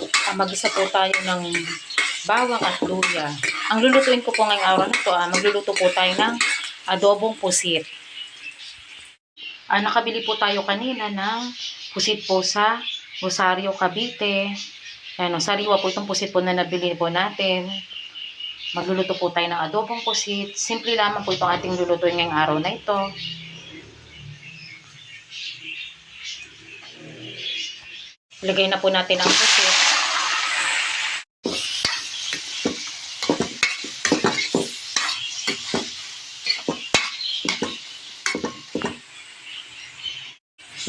Ah, mag-isa po tayo ng bawang at luya. Ang lulutuin ko po ngayong araw na to, ah, magluluto po tayo ng adobong pusit. Ah, nakabili po tayo kanina ng pusit po sa Rosario, Cavite. Ano, sariwa po itong pusit po na nabili po natin. Magluluto po tayo ng adobong pusit. Simple lamang po itong ating lulutuin ngayong araw na ito. Lagay na po natin ang pusit.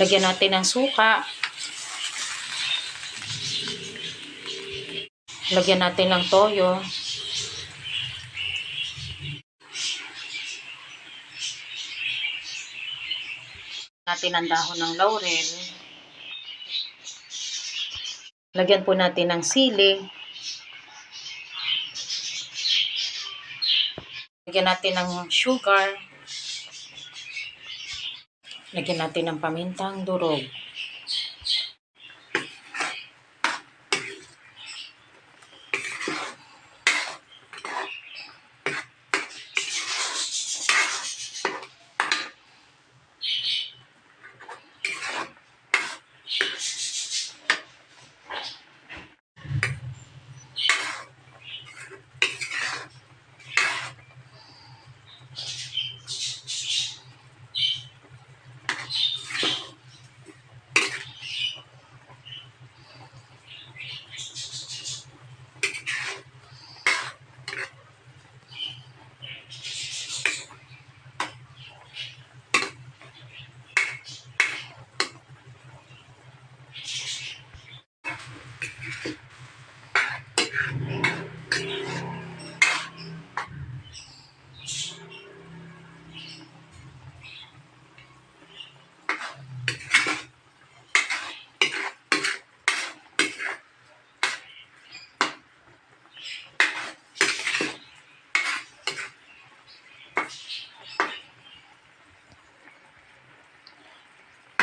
Lagyan natin ng suka. Lagyan natin ng toyo. Natin ang dahon ng laurel. Lagyan po natin ng sili. Lagyan natin ng sugar. Lagyan natin ng pamintang durog.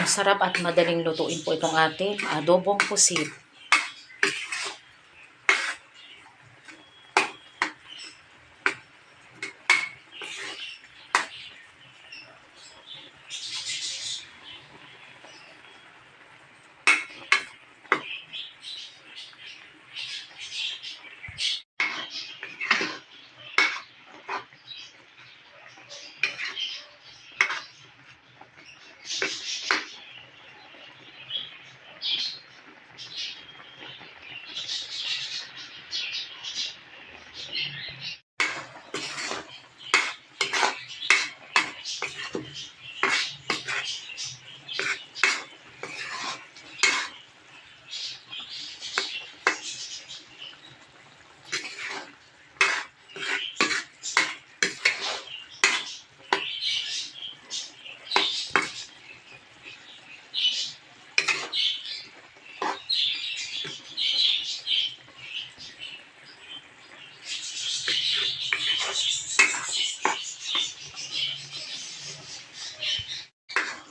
Masarap at madaling lutuin po itong ating adobong pusit.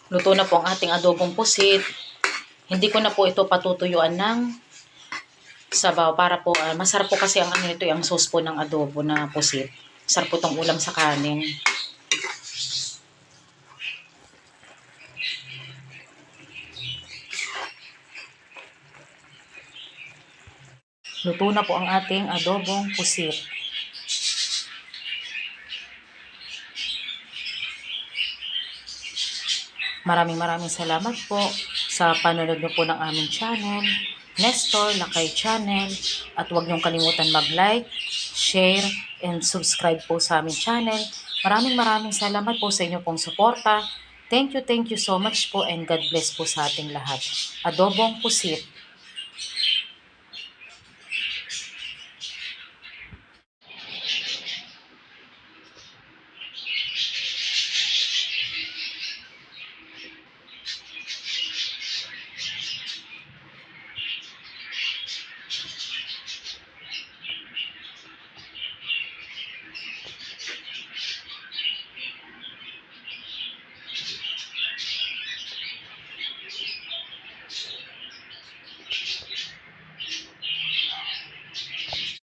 Luto na po ang ating adobong pusit. Hindi ko na po ito patutuyuan ng sabaw para po, ah, masarap po kasi ang ano nito, ang sauce po ng adobo na pusit. Sarap po itong ulam sa kanin. Luto na po ang ating adobong pusit. Maraming maraming salamat po sa panonood niyo po ng aming channel, Nestor Lakay Channel. At huwag niyong kalimutan mag-like, share, and subscribe po sa aming channel. Maraming maraming salamat po sa inyo pong suporta. Thank you, thank you so much po and God bless po sa ating lahat. Adobong Pusit.